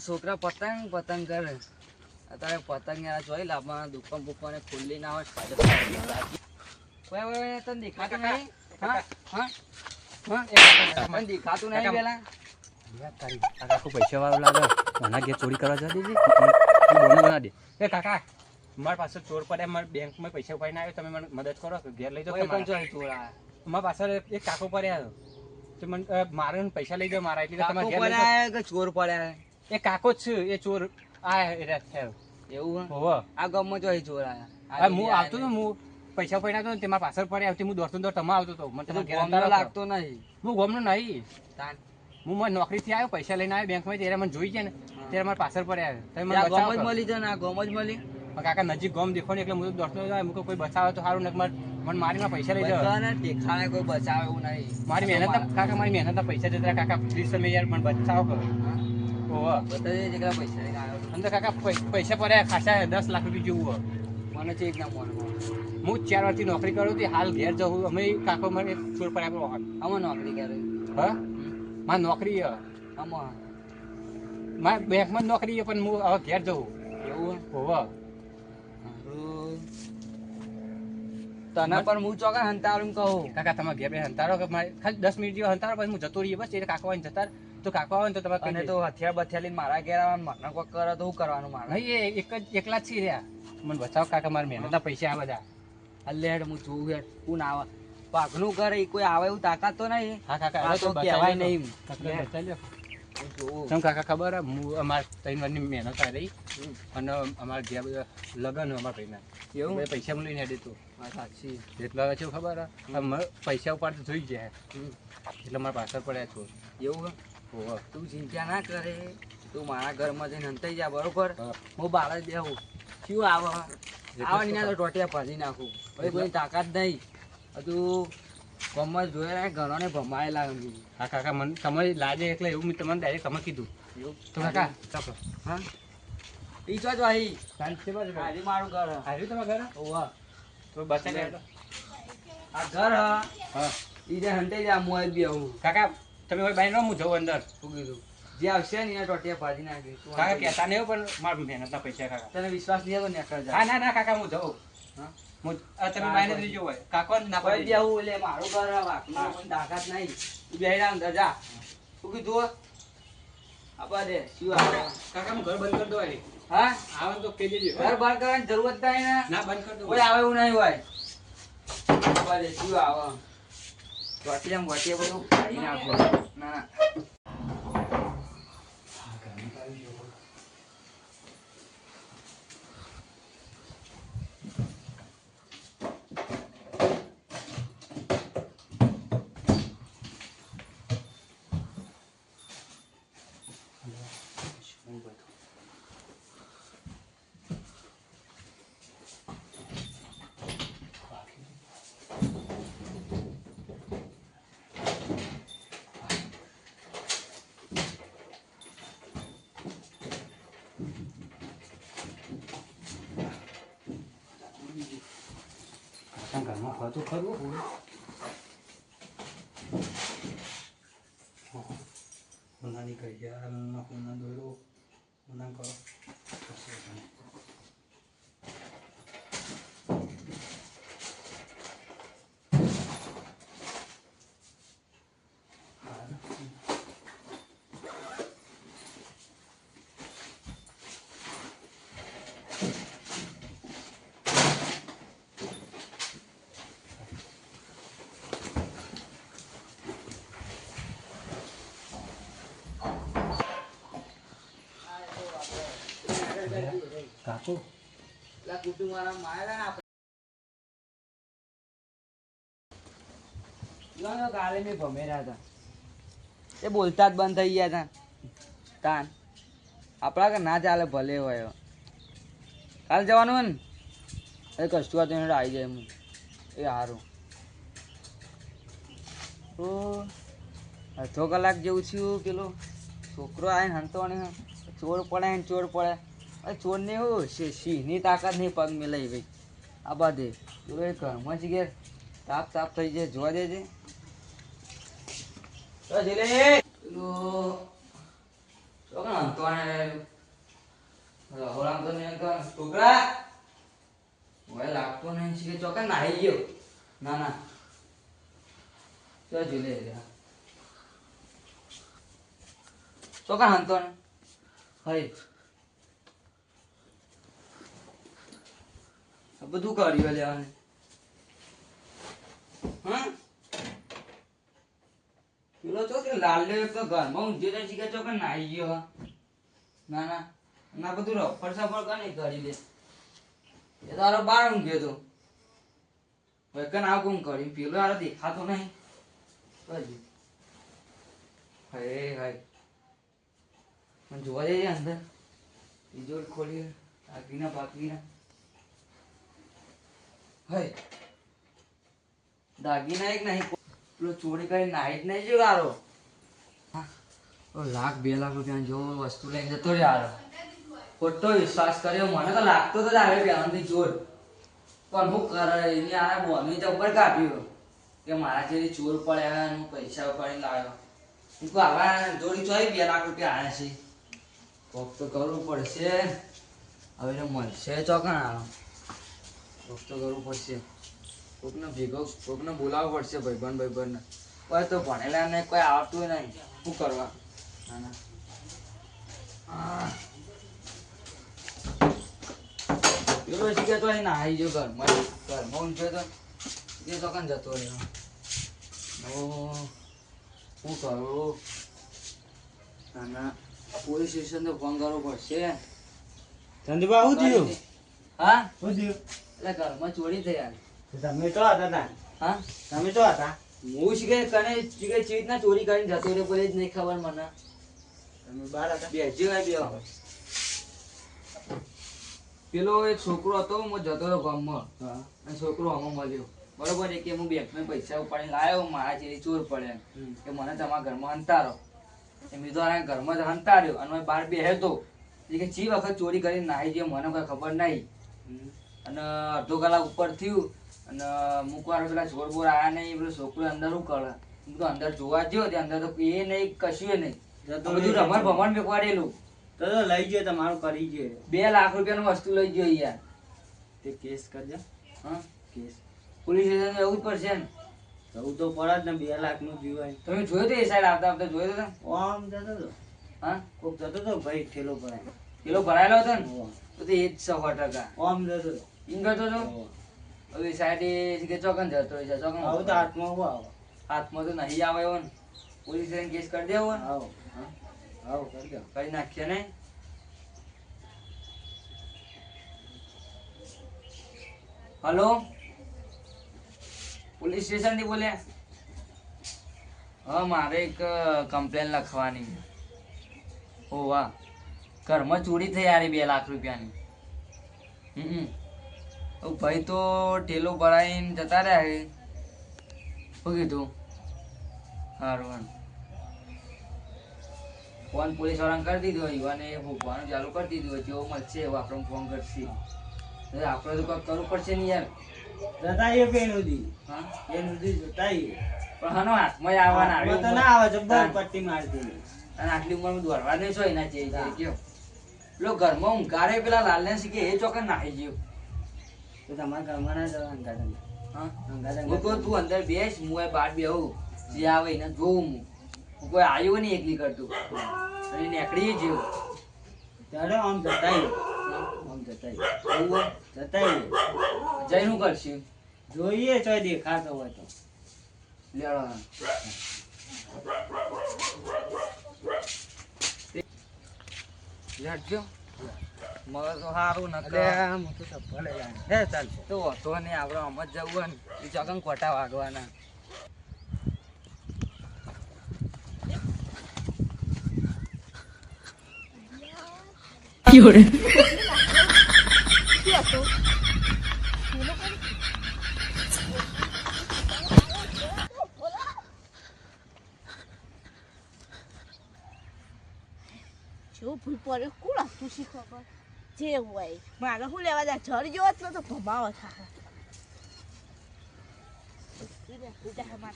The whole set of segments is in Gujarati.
છોકરા પતંગ પતંગ કરે. અત્યારે પતંગ યાર જોઈ લાભમાં દુકાન બુકાને ખુલ્લી ના હોય તને દેખાતું નહીં? હા હા હા. દેખાતું નહીં પેલા? કાકા પૈસા વાળો લાગે? મને ઘેર ચોરી કરવા જવા દેજે. બોનું બના દે. એ કાકા મારા પાસે ચોર પડે મારા બેંકમાં પૈસા ઉપાડીને આવ્યો તમે મને મદદ કરો ઘેર લઈ જાઓ ચોરી ચોરા મારા પાછળ એક કાકો પડ્યા. તો મને મારે પૈસા લઈ જાઓ મારા એટલે તમારે ચોર પડ્યા? એ કાકો જ છે એ ચોર. આ એરા થયો એવું? હોવો. આ ગામમાં ચોરી ચોર આયા. હું આવતો તો હું પૈસા ઉપાડીને તો તે મારા પાછળ પડ્યા આવતી હું દોડતો દોડ તમા આવતો તો. મને તમારા ગામનો લાગતો નહીં. હું ગોમનો નહીં. હું મારી નોકરીથી આવ્યો પૈસા લઈને આવ્યો બેંકમાં ત્યારે મને જોઈ ગયા ને ત્યારે મારા પાછળ પડ્યા. તમે મને ગામ જ મળી છે ને આ ગામ જ મળી. કાકા નજીક ગોમ દેખો ને એટલે હું દોડતો જાય કોઈ બચાવે તો સારું ને મને મારી પૈસા લઈ જાવ દેખાડે કોઈ બચાવે એવું નહીં. મારી મહેનત કાકા મારી મહેનત પૈસા જતા. કાકા પ્લીઝ તમે યાર મને બચાવો. કરો અંદર કાકા પૈસા પડ્યા ખાસા દસ લાખ રૂપિયા જેવું મને છે એક ના હું ચાર વર્ષથી નોકરી કરું હતી હાલ ઘેર જવું અમે કાકો મને ચોર પર આવ્યો વખત નોકરી કરે? હા? મારે નોકરી. આમાં? મારે બેંકમાં નોકરી પણ હું હવે ઘેર જવું એવું હોવા. તને પણ હું ચોકા હંતારું કહું. કાકા તમે ઘેર બે હંતારો કે મારે ખાલી દસ મિનિટ જેવો હંતારો પછી હું જતો રહીએ. બસ એટલે કાકો જતા. તો કાકો આવે ને તો તમે અને તો હથિયાર બથિયાર લઈને મારા ઘેર આવવાનું મને કોઈ કરે તો શું કરવાનું મારે? નહીં એ એક જ એકલા જ છીએ રહ્યા. મને બચાવો કાકા મારી મહેનતના પૈસા આ બધા. અલ્લે હેડ હું જોઉં હેડ કોણ આવે પાકનું કરે એ કોઈ આવે એવું તાકાત તો નહીં? હા કાકા તો કહેવાય નહીં. હું તમ કાકા ખબર? હું અમારા ત્રણ વારની મહેનત આ રહી. અને અમારા જે બધા લગન અમારા ભાઈના એવું? મેં પૈસા હું લઈને હેડી તું. હા, સાચી. જેટલા શું ખબર? હે? પૈસા ઉપાડ તો જોઈ જાય એટલે મારા પાછળ પડ્યા છો. એવું હે? તું ચિંતા ના કરે. તું મારા ઘરમાં જઈને હંતાઈ જા બરોબર? હા. બાળ દેવું શું આવે? આવે ના તો ટોટિયા ભાજી નાખું. હવે કોઈ તાકાત નહીં. હજુ કોમર્સ જોયા ઘણો ને ભમાયેલા હા કાકા મને તમે લાગે એટલે એવું મેં તમને ડાયરેક્ટ તમે કીધું. તો કાકા ચાલો. હા? ઈ જ ભાઈ શાંતિ છે બાજુ. હારી મારું ઘર. હે. તમે ઘર? ઓવા તો લેજો. આ ઘર હા. હા. ઈ જે હંતે જા મોય બી આવું કાકા તમે હોય બાઈ રમું જવું અંદર. ફૂગી દઉં જે આવશે ને એના ટોટિયા ભાજી નાખી કાકા કહેતા નહીં પણ મારા મહેનતના પૈસા કાકા. તને વિશ્વાસ નહીં હતો ને હા ના ના કાકા હું જઉં. હું? તમે બાઈને જ હોય. કાકો ના પડી બેહું એટલે મારું ઘર વાકમાં તાકાત નહીં. તું બેહી જા અંદર જા. કીધું આપા દે શું આવે? કાકા હું ઘર બંધ કરી દો હા? આવે તો કહી દેજો. ઘર બંધ કરવાની જરૂરત નહીં ને? ના બંધ કરી દો કોઈ આવે એવું નહીં હોય. આપા દે શું આવે? વાટિયામાં વાટિયા બધું. ખાઈ નાખો ના. ઘરમાં ખાતું ખરું હોનાની ઘડિયાળ હોના દોરો હોના કરો કાકો કાલે મેં ભમેર્યા હતા. એ બોલતા જ બંધ થઈ ગયા હતા. તાન, આપણા કે ના ચાલે ભલે હોય. કાલ જવાનું હોય ને? એ હતું આવી જાય એમ. એ સારું તો અડધો કલાક જેવું થયું, પેલો છોકરો આવીને હંતો ને ચોર પડે ને ચોર પડે અરે ચોરને હું સિંહની તાકાત નહીં પગ મેલાઈ ભાઈ આ બાદે પેલો એ ઘરમાં જ ઘેર તાપ તાપ થઈ જાય જોવા દેજે. છોકરા લાગતો નહીં ચોકા નાહી ગયો. ના ના. તો ઝીલે ચોકા હંતોને હઈ. બધું કર્યું લેવાનું હા પેલો તો કે લાલ્યો એક તો ઘરમાં ઊંઘ્યો તો શીખે છો કે નાઈ ગયો. ના ના. ના, બધું રફડ સફળ કને કરી દે. એ તારો બાર ઊંઘ્યો તો. હવે કન આવું કરી પેલો હારો દેખાતો નહીં. કઈ હે હાય પણ જોવા જઈએ અંદર. તિજોરી ખોલી આગીના બાકીના હય. દાગીના એક નહીં પેલો ચોરી કરી નાહી નહીં જો લાખ, બે લાખ રૂપિયા જો વસ્તુ લઈને જતો રહ્યો ખોટો વિશ્વાસ કર્યો, મને તો લાગતો તો જ આવે પહેલાંથી ચોર પણ હું કરે, એની આ બોની તો ઉપર કાપ્યો. કે મારા જેવી ચોર પડ્યા હું પૈસા ઉપાડીને લાવ્યો. હું કહું, આવા જોડી ચોઈ બે લાખ રૂપિયા આવ્યા છે. કોક તો કરવું પડશે. હવે મળશે ચોકણ કોક તો કરવું પડશે. કોકને ભેગો કોકને બોલાવવો પડશે ભાઈબંધ ભાઈબંધને. કોઈ તો ભણેલા ને કોઈ આવતું નહીં. શું કરવા. પેલો શીખે તો અહીં નાહી જો ઘરમાં ઘરમાં ઊંચો તો એ તો જતો રહ્યો. શું કરું? ના ના. પોલીસ સ્ટેશન તો ફોન કરવો પડશે. ચંદુબા શું થયું? હા? શું થયું? ઘરમાં ચોરી થઈ યાર તમે તો હતા તા. હા? તમે તો હતા. હું શીખે કને શીખે ચીજ ના ચોરી કરીને જતો રહ્યો જ નહીં ખબર મને. તમે બહાર હતા. બેસજો હોય બે પેલો એક છોકરો હતો હું જતો રહ્યો ગામમાં. હા. અને છોકરો આમાં મળ્યો બરોબર એ કે હું બેંકમાં પૈસા ઉપાડીને લાવ્યો મારા જેવી ચોર પડે કે મને તમારા ઘરમાં હંતારો એ મેં તો આ ઘરમાં જ હંતાર્યો અને બહાર બેહેતો. એ કે ચી વખત ચોરી કરીને નાહી ગયો મને કોઈ ખબર નહીં. અને અડધો કલાક ઉપર થયું અને અમુક પેલા ચોર બોર આવ્યા નહીં પેલો છોકરો અંદર શું કરે હું તો અંદર જોવા જયો ત્યાં અંદર તો એ નહીં કશું નહીં. બધું રમણ ભમણ મેકવાડેલું તો તો લઈ ગયો તમારું કરી ગયો. બે લાખ રૂપિયાનું વસ્તુ લઈ ગયો યાર. તે કેસ કરજો. હા? કેસ. પોલીસ સ્ટેશન એવું જ પડશે ને જવું તો પડે જ ને બે લાખનું જીવાય તમે જોયો તો એ સાઈડ આવતા આવતા જોયો તો ઓમ આમ જતો તો. હા? કોક જતો તો ભાઈ ઠેલો ભરાય. ઠેલો ભરાયેલો હતો ને? તો તે એ જ સો ટકા. આમ જતો તો. ઈમ કરતો હવે સાઈડ કે ચોકન જતો હોય છે ચોકન આવું તો હાથમાં હું આવો હાથમાં તો નહીં આવે એવો ને પોલીસ સ્ટેશન કેસ કરી દેવો ને આવો આવો કરી દો કરી નાખીએ ને હલો પોલીસ સ્ટેશનથી બોલ્યા હા મારે એક કમ્પ્લેન લખવાની ઓ વાહ ઘરમાં ચોરી થઈ યાર બે લાખ રૂપિયાની હમ ભાઈ તો ઠેલો ભરાઈને જતા રહ્યા છે. શું કીધું? સારું ફોન પોલીસ વાળાને કરી દીધો યુવાને ભોગવાનું ચાલુ કરી દીધું જેવો મળશે એવો આપણને ફોન કરશે. આપણે તો કંઈક કરવું પડશે ને યાર. જતા એ પેન સુધી પેન સુધી જતા એ પણ હાનો હાથમાં આવવાના આવે તો ના આવે જબ્બર પટ્ટી મારતી અને આટલી ઉંમરમાં દોરવા નહીં છો એના જે કયો પેલો ઘરમાં ઊંઘારે પેલા લાલને શીખે એ ચોક્કસ નાખી ગયો. તો તમારા ના જવા અંગાત હા? અંગાત હું કહું તું અંદર બેસ હું એ બહાર બેહું. જે આવે એને જોઉં હું. હું કોઈ આવ્યો નહીં એકલી કરતું. અને નીકળી જેવું ત્યારે આમ જતા આમ જતા એવું હોય. જતા જઈને કરશું? જોઈએ તો દેખાતો હોય તો. લેડો લેટજો મગજ તો સારું ન અરે આમ તો ભલે હે ચાલ. તો હતો નહીં આપણે આમ જ જવું હોય ને એ કંઈ કોટા વાગવાના. જેવું ભૂલ પડે કોણ હતું શીખવા ખબર? જે હોય. મારે શું લેવા જાય? જળ જેવો તો ભમાવો થાય.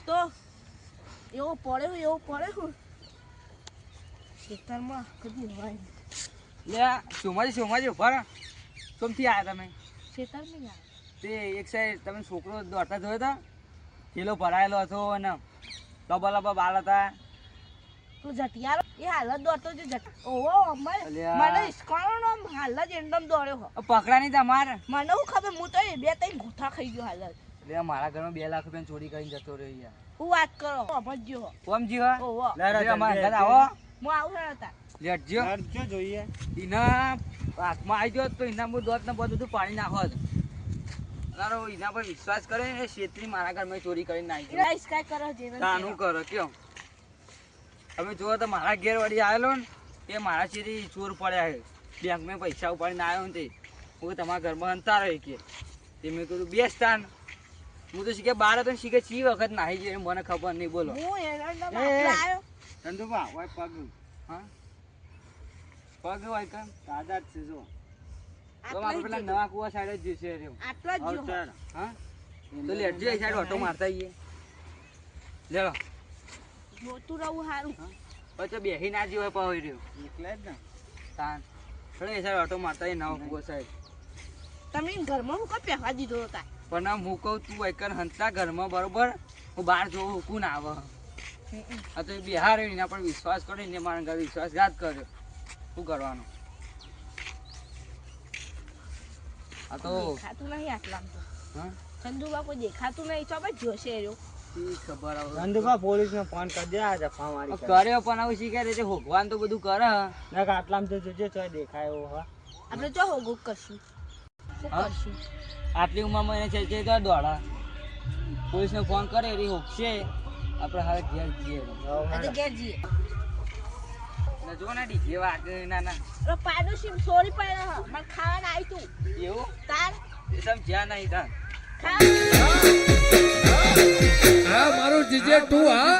તો એવો પડે હું એવો પડે હું. ખેતરમાં કદી હોય. લે સોમાજી સોમાજી ઊભા રહો. સોમથી આવ્યા તમે? ખેતરમાં તે એક સાઈડ તમે છોકરો દોડતા જોયો હતા થેલો ભરાયેલો હતો અને લબા લબા બાળ હતા. તું જટિયારો એ હાલ દોડતો જો જટ ઓહો અમારે મને ઇસ્કોનો હાલ જ એન્ડમ દોડ્યો પકડા નહીં તમારે મને હું ખબર? હું તો બે ત્રણ ગોથા ખાઈ ગયો હાલ લે મારા ઘરમાં બે લાખ રૂપિયા ચોરી કરીને જતો રહ્યો યાર. હું વાત કરો? સમજજો હો. ઓહો. લે અમારા ઘરે આવો. હું આવું હેડો તાર લેટજો જોઈએ. એના હાથમાં આવી ગયો તો એના હું દોત ને બધું પાણી નાખો તારો એના પર વિશ્વાસ કરે ને છેતરી મારા ઘરમાં ચોરી કરીને નાખી ગયો. કરો તાનું કરો કયો? તમે જુઓ તો મારા ઘેર વળી આવેલો ને એ મારા સીધી ચોર પડ્યા છે. બેંકમાં પૈસા ઉપાડીને આવ્યો ને તે. હું તમારા ઘરમાં અંતાર રહી કે. તે મેં કીધું બેસતા સ્થાન હું તો શીખે બાર હતો શીખે ચી વખત નાહી ગયો મને ખબર નહીં બોલો. ચંદુભા હોય પગ. હા? પગ હોય કેમ સાદા જ છે જો. તો આપણે પેલા નવા કુવા સાઈડ જ જશે રહ્યો. આટલા જ જો હો. તો લેટજો એ સાઈડ ઓટો મારતા આવીએ. લેલો. જોતું રહું સારું પછી બેસી ના જીવે પહોંચી રહ્યો. નીકળે જ ને. તાન. ચલો એ ઓટો મારતા ના નવા સાહેબ તમે ઘરમાં હું કઈ પહેવા દીધો હતા? પણ આ મૂકો તું એકર હંતા ઘરમાં બરોબર? હું બહાર જોઉં હુકું ના આવે? આ તો એ બિહાર એના પર વિશ્વાસ કરો ને મારા ઘરે વિશ્વાસઘાત કર્યો. શું કરવાનું? આ તો દેખાતું નહીં આટલા તો. ચંદુબા કોઈ દેખાતું નહીં તો આપણે જોશે એરો પોલીસ ને ફોન કરી દે આ મારી કરે. કર્યો પણ આવું શીખે રીતે હોગવાન તો બધું કરે. ના આટલામાં તો જોજે ચોય દેખાય એવો હા. આપણે જો હોગો કરશું. શું આટલી ઉંમરમાં એને છે છે તો દોડા. પોલીસને ફોન કરે એ હોકશે. આપણે હવે ઘેર જઈએ. આ તો ઘેર જઈએ. ને જો ના ડીજે વાગે ના ના. અરે પાડોશી સોરી પડે હ મને ખાવાના આવી તું એવું? તાર? એ સમ જ્યાં નહીં તાર. ખા હા મારું જીજે ટુ હા.